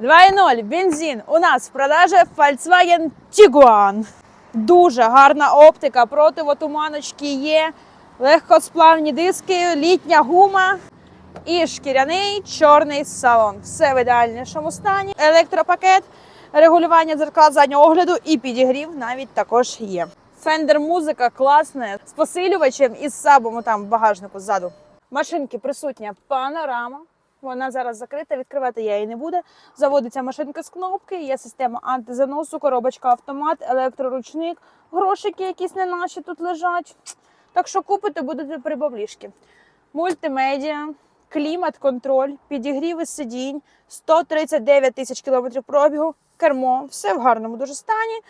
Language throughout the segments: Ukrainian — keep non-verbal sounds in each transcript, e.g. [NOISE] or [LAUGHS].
2.0 бензин. У нас в продажі Volkswagen Tiguan. Дуже гарна оптика, противотуманочки є, легкосплавні диски, літня гума і шкіряний чорний салон. Все в ідеальнішому стані. Електропакет, регулювання дзеркал заднього огляду і підігрів навіть також є. Фендер музика класна з посилювачем і з сабом там в багажнику ззаду. Машинки присутня панорама. Вона зараз закрита, відкривати я її не буду. Заводиться машинка з кнопки, є система антизаносу, коробочка автомат, електроручник, грошики якісь не наші тут лежать. Так що купите будете при баблішки. Мультимедіа, клімат-контроль, підігріви сидінь, 139 тисяч кілометрів пробігу, кермо, все в гарному дуже стані.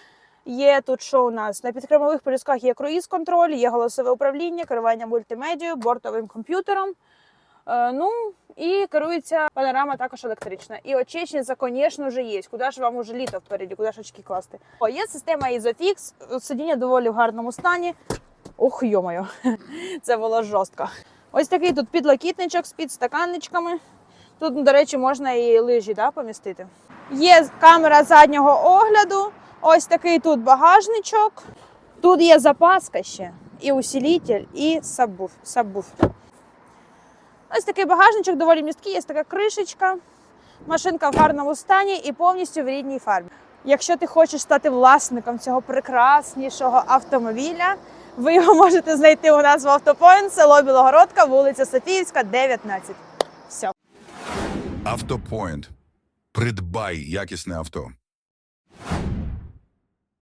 Є тут що у нас на підкермових полюсках є круїз-контроль, є голосове управління, керування мультимедією, бортовим комп'ютером. Е, ну і керується панорама також електрична. І очечниця, звісно, вже є. Куди ж вам уже літо впереді, куди ж очки класти? О, є система Isofix, сидіння доволі в гарному стані. Ух, йомаю, [LAUGHS] це було жорстко. Ось такий тут підлокітничок з підстаканничками. Тут, до речі, можна і лижі да, помістити. Є камера заднього огляду. Ось такий тут багажничок. Тут є запаска ще, і усилитель, і сабвуф- сабвуфер. Ось такий багажничок, доволі місткий, є така кришечка. Машинка в гарному стані і повністю в рідній фарбі. Якщо ти хочеш стати власником цього прекраснішого автомобіля, ви його можете знайти у нас в автопоінт, село Білогородка, вулиця Софіївська, 19. Все. Автопоінт. Придбай якісне авто.